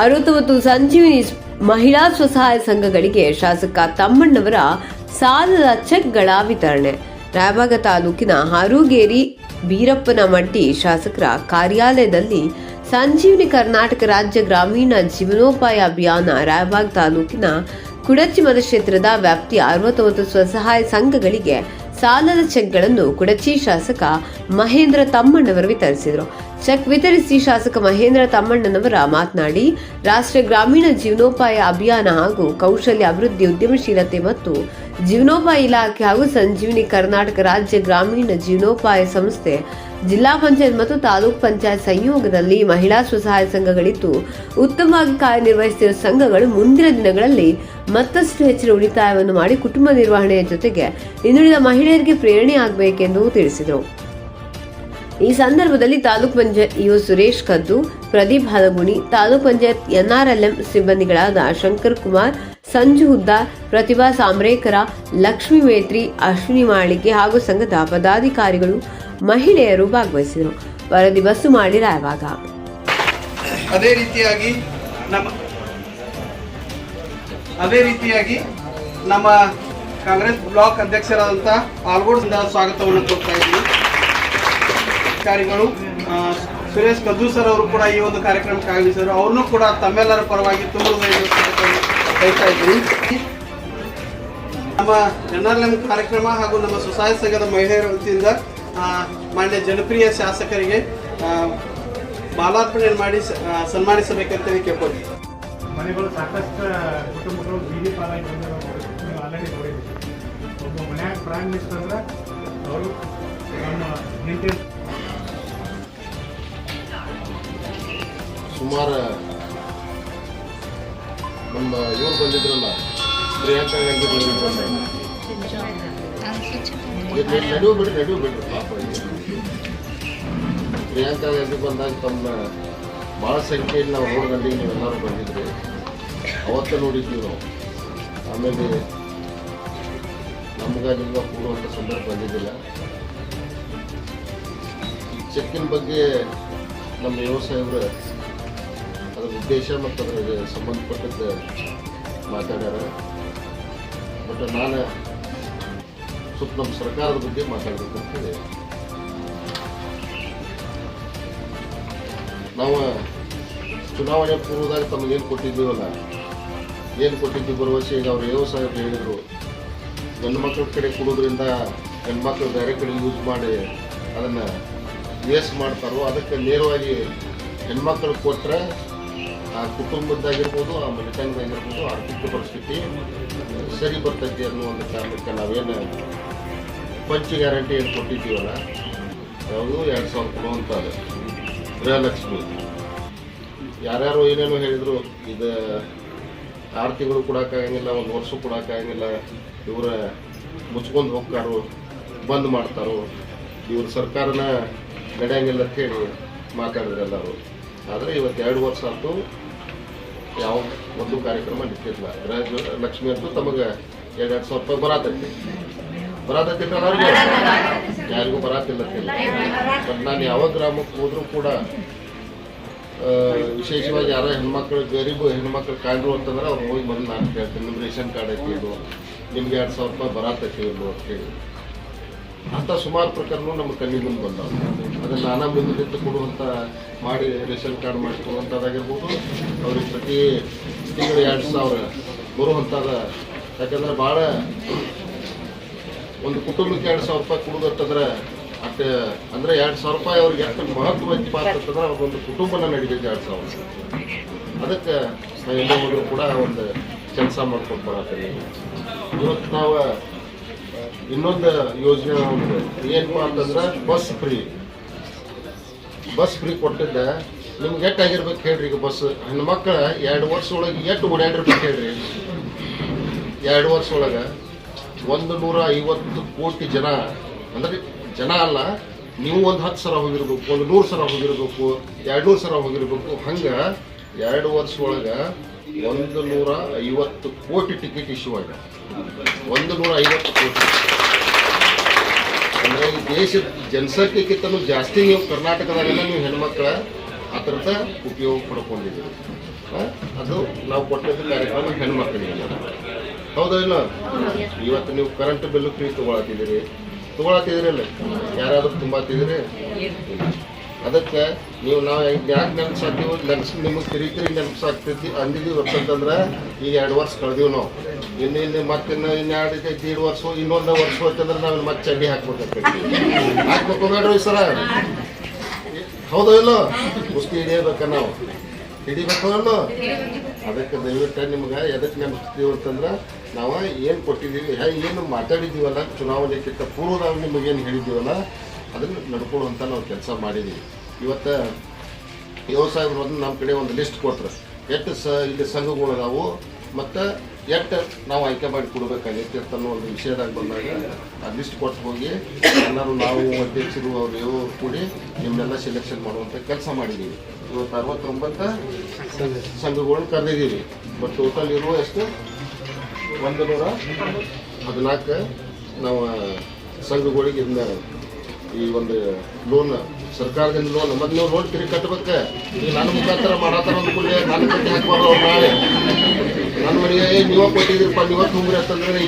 ಅರವತ್ತೊಂಬತ್ತು ಸಂಜೀವಿನಿ ಮಹಿಳಾ ಸ್ವಸಹಾಯ ಸಂಘಗಳಿಗೆ ಶಾಸಕ ತಮ್ಮಣ್ಣವರ ಸಾಲದ ಚೆಕ್ಗಳ ವಿತರಣೆ. ರಾಯಬಾಗ ತಾಲೂಕಿನ ಹಾರೂಗೇರಿ ಬೀರಪ್ಪನಮಟ್ಟಿ ಶಾಸಕರ ಕಾರ್ಯಾಲಯದಲ್ಲಿ ಸಂಜೀವಿನಿ ಕರ್ನಾಟಕ ರಾಜ್ಯ ಗ್ರಾಮೀಣ ಜೀವನೋಪಾಯ ಅಭಿಯಾನ ರಾಯಬಾಗ್ ತಾಲೂಕಿನ ಕುಡಚಿ ಮತಕ್ಷೇತ್ರದ ವ್ಯಾಪ್ತಿಯ ಅರವತ್ತೊಂಬತ್ತು ಸ್ವಸಹಾಯ ಸಂಘಗಳಿಗೆ ಸಾಲದ ಚೆಕ್ಗಳನ್ನು ಕುಡಚಿ ಶಾಸಕ ಮಹೇಂದ್ರ ತಮ್ಮಣ್ಣವರು ವಿತರಿಸಿದರು. ಚೆಕ್ ವಿತರಿಸಿ ಶಾಸಕ ಮಹೇಂದ್ರ ತಮ್ಮಣ್ಣನವರ ಮಾತನಾಡಿ, ರಾಷ್ಟ್ರೀಯ ಗ್ರಾಮೀಣ ಜೀವನೋಪಾಯ ಅಭಿಯಾನ ಹಾಗೂ ಕೌಶಲ್ಯ ಅಭಿವೃದ್ಧಿ ಉದ್ಯಮಶೀಲತೆ ಮತ್ತು ಜೀವನೋಪಾಯ ಇಲಾಖೆ ಹಾಗೂ ಸಂಜೀವಿನಿ ಕರ್ನಾಟಕ ರಾಜ್ಯ ಗ್ರಾಮೀಣ ಜೀವನೋಪಾಯ ಸಂಸ್ಥೆ, ಜಿಲ್ಲಾ ಪಂಚಾಯತ್ ಮತ್ತು ತಾಲೂಕ್ ಪಂಚಾಯತ್ ಸಂಯೋಗದಲ್ಲಿ ಮಹಿಳಾ ಸ್ವಸಹಾಯ ಸಂಘಗಳಿದ್ದು, ಉತ್ತಮವಾಗಿ ಕಾರ್ಯನಿರ್ವಹಿಸುತ್ತಿರುವ ಸಂಘಗಳು ಮುಂದಿನ ದಿನಗಳಲ್ಲಿ ಮತ್ತಷ್ಟು ಹೆಚ್ಚಿನ ಉಳಿತಾಯವನ್ನು ಮಾಡಿ ಕುಟುಂಬ ನಿರ್ವಹಣೆಯ ಜೊತೆಗೆ ಇನ್ನುಳಿದ ಮಹಿಳೆಯರಿಗೆ ಪ್ರೇರಣೆ ಆಗಬೇಕೆಂದು ತಿಳಿಸಿದರು. ಈ ಸಂದರ್ಭದಲ್ಲಿ ತಾಲೂಕ್ ಪಂಚಾಯತ್ ಇಒ ಸುರೇಶ್ ಕದ್ದು, ಪ್ರದೀಪ್ ಹಲಗುಣಿ, ತಾಲೂಕ್ ಪಂಚಾಯತ್ ಎನ್ಆರ್ಎಲ್ಎಂ ಸಿಬ್ಬಂದಿಗಳಾದ ಶಂಕರ್ ಕುಮಾರ್ ಸಂಜು ಹುದ್ದ, ಪ್ರತಿಭಾ ಸಾಮ್ರೇಕರ ಲಕ್ಷ್ಮೀ ಮೇತ್ರಿ, ಅಶ್ವಿನಿ ಮಾಳಿಗೆ ಹಾಗೂ ಸಂಘದ ಪದಾಧಿಕಾರಿಗಳು, ಮಹಿಳೆಯರು ಭಾಗವಹಿಸಿದರು. ವರದಿ ಬಸ್ಸು ಮಾಡಿ ರಾಯವಾಗ ಅದೇ ರೀತಿಯಾಗಿ ನಮ್ಮ, ಅದೇ ರೀತಿಯಾಗಿ ನಮ್ಮ ಕಾಂಗ್ರೆಸ್ ಬ್ಲಾಕ್ ಅಧ್ಯಕ್ಷರಾದಂಥ ಆಲ್ಗೋಡ್ದಿಂದ ಸ್ವಾಗತವನ್ನು ಕೊಡ್ತಾ ಅಧಿಕಾರಿಗಳು ಸುರೇಶ್ ಕದ್ದು ಸರ್ ಅವರು ಕೂಡ ಈ ಒಂದು ಕಾರ್ಯಕ್ರಮಕ್ಕೆ ಆಗಮಿಸಿದರು. ಅವ್ರನ್ನೂ ಕೂಡ ತಮ್ಮೆಲ್ಲರ ಪರವಾಗಿ ತುಂಬ ಹೇಳ್ತಾ ಇದ್ದೀನಿ. ನಮ್ಮ ಎನ್ ಆರ್ ಎಂ ಕಾರ್ಯಕ್ರಮ ಹಾಗೂ ನಮ್ಮ ಸ್ವಸಹಾಯ ಸಂಘದ ಮಹಿಳೆಯರ ವತಿಯಿಂದ ಮಾನ್ಯ ಜನಪ್ರಿಯ ಶಾಸಕರಿಗೆ ಮಾಲಾರ್ಪಣೆ ಮಾಡಿ ಸನ್ಮಾನಿಸಬೇಕಂತ ಹೇಳಿ ಸನ್ಮಾನಿಸಬೇಕಂತ ಕೇಳ್ಕೊಳ್ತೀವಿ ಮನೆಗಳು ಸಾಕಷ್ಟು ಕುಟುಂಬಗಳು ಬೀದಿ ಪಾಲಾಗಿ ಬಂದಿರೋ ಆಲ್ರೆಡಿ ನೋಡಿದ್ದೀವಿ ಒಬ್ಬ ಮನ್ಯಾಗ ಪ್ರೈಮ್ ಮಿನಿಸ್ಟರ್ ಅಂದ್ರೆ ಅವರು ನಮ್ಮ ಸುಮಾರು ನಮ್ಮ ಇವ್ರು ಬಂದಿದ್ರಲ್ಲ, ಪ್ರಿಯಾಂಕಾ ಗಾಂಧಿ ಬಂದಿದ್ರಲ್ಲ ನಡೆಯು ಬಿಡ್ರಿ ನಡೆಯು ಬಿಡ್ರಿ ಪಾಪ. ಪ್ರಿಯಾಂಕಾ ಗಾಂಧಿ ಬಂದಾಗ ತಮ್ಮ ಭಾಳ ಸಂಖ್ಯೆಯಲ್ಲಿ ನಾವು ರೋಡ್ ದಂಡಿಗೆ ನೀವೆಲ್ಲರೂ ಬಂದಿದ್ರಿ. ಅವತ್ತ ನೋಡಿದ್ವಿ ನಾವು. ಆಮೇಲೆ ನಮ್ಗೆ ನಿಮ್ಗೆ ಕೂಡುವಂಥ ಸಂದರ್ಭ ಬಂದಿದ್ದಿಲ್ಲ. ಚೆಕ್ಕಿನ ಬಗ್ಗೆ ನಮ್ಮ ವ್ಯವಸಾಯವರು ಅದರ ಉದ್ದೇಶ ಮತ್ತು ಅದರ ಸಂಬಂಧಪಟ್ಟದ್ದು ಮಾತಾಡ್ಯಾರ. ಬಟ್ ನಾನು ಸ್ವಲ್ಪ ನಮ್ಮ ಸರ್ಕಾರದ ಬಗ್ಗೆ ಮಾತಾಡಬೇಕು ಅಂತ ಹೇಳಿ. ನಾವು ಚುನಾವಣೆ ಪೂರ್ವದಾಗ ತಮಗೇನು ಕೊಟ್ಟಿದ್ದೀವಲ್ಲ, ಏನು ಕೊಟ್ಟಿದ್ದು ಭರವಸೆ ಈಗ ಅವ್ರು ಸಾಹೇಬ್ ಹೇಳಿದರು. ಗಂಡು ಮಕ್ಕಳ ಕಡೆ ಕೊಡೋದ್ರಿಂದ ಗಂಡು ಬೇರೆ ಕಡೆ ಯೂಸ್ ಮಾಡಿ ಅದನ್ನು ವೇಸ್ಟ್ ಮಾಡ್ತಾರೋ ಅದಕ್ಕೆ ನೇರವಾಗಿ ಹೆಣ್ಮಕ್ಳು ಕೊಟ್ಟರೆ ಆ ಕುಟುಂಬದ್ದಾಗಿರ್ಬೋದು, ಆ ಮನೆತನದಾಗಿರ್ಬೋದು ಆರ್ಥಿಕ ಪರಿಸ್ಥಿತಿ ಸರಿ ಬರ್ತೈತಿ ಅನ್ನುವಂಥ ಕಾರಣಕ್ಕೆ ನಾವೇನು ಪಂಚ ಗ್ಯಾರಂಟಿ ಏನು ಕೊಟ್ಟಿದ್ದೀವಲ್ಲ ಯಾವುದು ಎರಡು ಸಾವಿರ ಕೊಡುವಂಥದ್ದು ಗೃಹಲಕ್ಷ್ಮಿ. ಯಾರ್ಯಾರು ಏನೇನು ಹೇಳಿದರು, ಇದು ಆರು ತಿಂಗಳು ಕೊಡೋಕ್ಕಾಗಂಗಿಲ್ಲ, ಒಂದು ವರ್ಷ ಕೊಡೋಕ್ಕಾಗಂಗಿಲ್ಲ, ಇವರ ಮುಚ್ಕೊಂಡು ಹೋಗ್ತಾರೋ, ಬಂದ್ ಮಾಡ್ತಾರೋ, ಇವ್ರ ಸರ್ಕಾರನ ನಡೆಯಂಗಿಲ್ಲ ಅಂತ ಹೇಳಿ ಮಾತಾಡಿದ್ರು ಎಲ್ಲರೂ. ಆದರೆ ಇವತ್ತು ಎರಡು ವರ್ಷ ಆಯ್ತು ಯಾವ ಒಂದು ಕಾರ್ಯಕ್ರಮ ನಿಂತಿಲ್ಲ ಗೃಹ ಲಕ್ಷ್ಮಿ ಅಂತೂ ತಮಗೆ ಎರಡು ಎರಡು ಸಾವಿರ ರೂಪಾಯಿ ಬರತೈತಿ. ಬರತೈತಿ ಅವ್ರಿಗೆ ಯಾರಿಗೂ ಬರತ್ತಿಲ್ಲ ಬಟ್ ನಾನು ಯಾವ ಗ್ರಾಮಕ್ಕೆ ಹೋದ್ರೂ ಕೂಡ ವಿಶೇಷವಾಗಿ ಯಾರೋ ಹೆಣ್ಮಕ್ಳು, ಗರೀಬು ಹೆಣ್ಮಕ್ಳು ಕಾಯ್ರು ಅಂತಂದ್ರೆ ಅವ್ರು ಹೋಗಿ ಬಂದು ನಾನು ಕೇಳ್ತೀನಿ. ನಿಮ್ಮ ರೇಷನ್ ಕಾರ್ಡ್ ಐತಿ ಇದು ನಿಮ್ಗೆ ಎರಡು ಸಾವಿರ ರೂಪಾಯಿ ಬರತೈತಿ ಇಲ್ವೋ ಅಂತ ಸುಮಾರು ಪ್ರಕರಣ ನಮ್ಮ ಕಣ್ಣಿಗೆ ಮುಂದೆ ಬಂದವು. ಅದನ್ನು ನಾನಾ ಬಿಂದು ಕೊಡುವಂಥ ಮಾಡಿ ರೇಷನ್ ಕಾರ್ಡ್ ಮಾಡಿಕೊಡುವಂಥದ್ದಾಗಿರ್ಬೋದು ಅವ್ರಿಗೆ ಪ್ರತಿ ತಿಂಗಳು ಎರಡು ಸಾವಿರ ಬರುವಂಥದ್ದು ಯಾಕಂದ್ರೆ ಭಾಳ ಒಂದು ಕುಟುಂಬಕ್ಕೆ ಎರಡು ಸಾವಿರ ರೂಪಾಯಿ ಕೊಡೋದಂತಂದ್ರೆ ಅಟ್ ಅಂದರೆ ಎರಡು ಸಾವಿರ ರೂಪಾಯಿ ಅವ್ರಿಗೆ ಎಷ್ಟು ಮಹತ್ವ ಪಾತ್ರ ಅಂತಂದ್ರೆ ಅವ್ರೊಂದು ಕುಟುಂಬನ ನಡಿಬೇಕು ಎರಡು ಸಾವಿರ. ಅದಕ್ಕೆ ನಾವು ಕೂಡ ಒಂದು ಕೆಲಸ ಮಾಡ್ಕೊಂಡು ಬರತ್ತೀವಿ. ಇವತ್ತು ನಾವು ಇನ್ನೊಂದು ಯೋಜನೆ ಏನಪ್ಪ ಅಂತಂದ್ರೆ ಬಸ್ ಫ್ರೀ. ಬಸ್ ಫ್ರೀ ಕೊಟ್ಟಿದ್ದ. ನಿಮ್ಗೆ ಎಷ್ಟು ಆಗಿರ್ಬೇಕು ಹೇಳ್ರಿ ಈಗ ಬಸ್. ಹೆಣ್ಮಕ್ಳ ಎರಡು ವರ್ಷ ಒಳಗೆ ಎಷ್ಟು ಓಡಾಡಿರ್ಬೇಕು ಹೇಳ್ರಿ? ಎರಡು ವರ್ಷ ಒಳಗೆ ಒಂದು ನೂರ ಐವತ್ತು ಕೋಟಿ ಜನ, ಅಂದ್ರೆ ಜನ ಅಲ್ಲ, ನೀವು ಒಂದು ಹತ್ತು ಸಲ ಹೋಗಿರ್ಬೇಕು, ಒಂದು ನೂರು ಸಲ ಹೋಗಿರ್ಬೇಕು ಎರಡು ನೂರು ಸಲ ಹೋಗಿರ್ಬೇಕು. ಹಂಗೆ ಎರಡು ವರ್ಷ ಒಳಗೆ ಒಂದು ನೂರ ಐವತ್ತು ಕೋಟಿ ಟಿಕೆಟ್ ಇಶ್ಯೂ ಆಗಿದೆ. ಒಂದು ನೂರ ಐವತ್ತು ಕೋಟಿ ಅಂದರೆ ಈ ದೇಶದ ಜನಸಂಖ್ಯೆಗಿಂತಲೂ ಜಾಸ್ತಿ ನೀವು ಕರ್ನಾಟಕದಾಗೆಲ್ಲ ನೀವು ಹೆಣ್ಮಕ್ಳ ಆ ಉಪಯೋಗ ಪಡ್ಕೊಂಡಿದ್ದೀರಿ. ಅದು ನಾವು ಕೊಟ್ಟಿದ್ದು ಕಾರ್ಯಕ್ರಮ ಹೆಣ್ಮಕ್ಳಿಗೆ ಹೌದಾ ಇಲ್ಲ? ಇವತ್ತು ನೀವು ಕರೆಂಟ್ ಬಿಲ್ಲು ಫ್ರೀ ತೊಗೊಳತ್ತಿದ್ದೀರಿ. ತೊಗೊಳತ್ತಿದ್ದೀರಲ್ಲ ಯಾರಾದರೂ ತುಂಬಾತಿದ್ದೀರಿ ಅದಕ್ಕೆ ನೀವು ನಾವು ಯಾಕೆ ನೆನಸಾಕ್ತೀವಿ? ನೆನಪು ನಿಮಗೆ ಕಿರಿಕಿರಿ ನೆನಸಾಗ್ತೈತಿ ಅಂದಿದ್ದೀವಿ ಅಂತಂದ್ರೆ ಈಗ ಎರಡು ವರ್ಷ ಕಳೆದೀವಿ ನಾವು. ಇನ್ನು ಇನ್ನು ಮತ್ತೆ ಇನ್ನು ಇನ್ನು ಎರಡು ವರ್ಷ, ಇನ್ನೊಂದು ವರ್ಷ ಹೋಯ್ತಂದ್ರೆ ನಾವು ಮತ್ತೆ ಚಡ್ಡಿ ಹಾಕ್ಬೇಕಾಗ್ತೈತಿ ಹಾಕ್ಬೇಕು ಬೇಡ್ರಿ ಸರ ಹೌದೋ ಇಲ್ಲೋ? ಕುಸ್ತಿ ಹಿಡಿಯಬೇಕ ನಾವು. ಹಿಡಿಬೇಕು ಅದಕ್ಕೆ ದಯವಿಟ್ಟು ನಿಮ್ಗೆ ಎದಕ್ಕೆ ನೆನಪಿಸ್ತೀವಿ ಅಂತಂದ್ರೆ ನಾವು ಏನು ಕೊಟ್ಟಿದ್ದೀವಿ? ಹೇ- ಏನು ಮಾತಾಡಿದ್ದೀವಲ್ಲ? ಚುನಾವಣೆಗಿಂತ ಪೂರ್ವದಾಗ ನಿಮಗೇನು ಹೇಳಿದ್ದೀವಲ್ಲ? ಅದನ್ನು ನಡ್ಕೊಳ್ಳುವಂಥ ನಾವು ಕೆಲಸ ಮಾಡಿದ್ದೀವಿ ಇವತ್ತು ಸಾವಿರ ಒಂದು ನಮ್ಮ ಕಡೆ ಒಂದು ಲಿಸ್ಟ್ ಕೊಟ್ಟರು ಎಷ್ಟು ಸ, ಇಲ್ಲಿ ಸಂಘಗಳು ಅದಾವು, ಮತ್ತು ಎಷ್ಟು ನಾವು ಆಯ್ಕೆ ಮಾಡಿ ಕೊಡ್ಬೇಕಾಗೈತಿ ಅನ್ನೋ ಒಂದು ವಿಷಯದಾಗ ಬಂದಾಗ ಆ ಲಿಸ್ಟ್ ಕೊಟ್ಟು ಹೋಗಿ ಎಲ್ಲರೂ ನಾವು ಅಧ್ಯಕ್ಷರು ಅವರು ಇವರು ಕೂಡಿ ನಿಮ್ಮನ್ನೆಲ್ಲ ಸೆಲೆಕ್ಷನ್ ಮಾಡುವಂಥ ಕೆಲಸ ಮಾಡಿದ್ದೀವಿ ಇವತ್ತು ಅರವತ್ತೊಂಬತ್ತು ಸಂಘಗಳನ್ನು ಕರೆದಿದ್ದೀವಿ ಬಟ್ ಟೋಟಲ್ ಇರುವ ಎಷ್ಟು ಒಂದು ನೂರ ಹದಿನಾಲ್ಕು ನಾವು ಸಂಘಗಳಿಗೆ ಇದನ್ನ ಈ ಒಂದು ಲೋನ್ ಸರ್ಕಾರದಿಂದ ಲೋನ್ ಮತ್ತೆ ನೀವು ಲೋನ್ ತಿರುಗಿ ಕಟ್ಟಬೇಕು ಈಗ ನನ್ನ ಮುಖಾಂತರ ಮಾಡತ್ತಾರ ಒಂದು ಕೂಡಲೇ ನಾನು ಕಟ್ಟಿ ಹಾಕ್ಬಾರ್ದು ನಾಳೆ? ನನ್ನ ಮನೆಗೆ ನೀವು ಕೊಟ್ಟಿದ್ದೀರಪ್ಪ, ನೀವೇ ತುಂಬ್ರಿ ಅಂತಂದ್ರೆ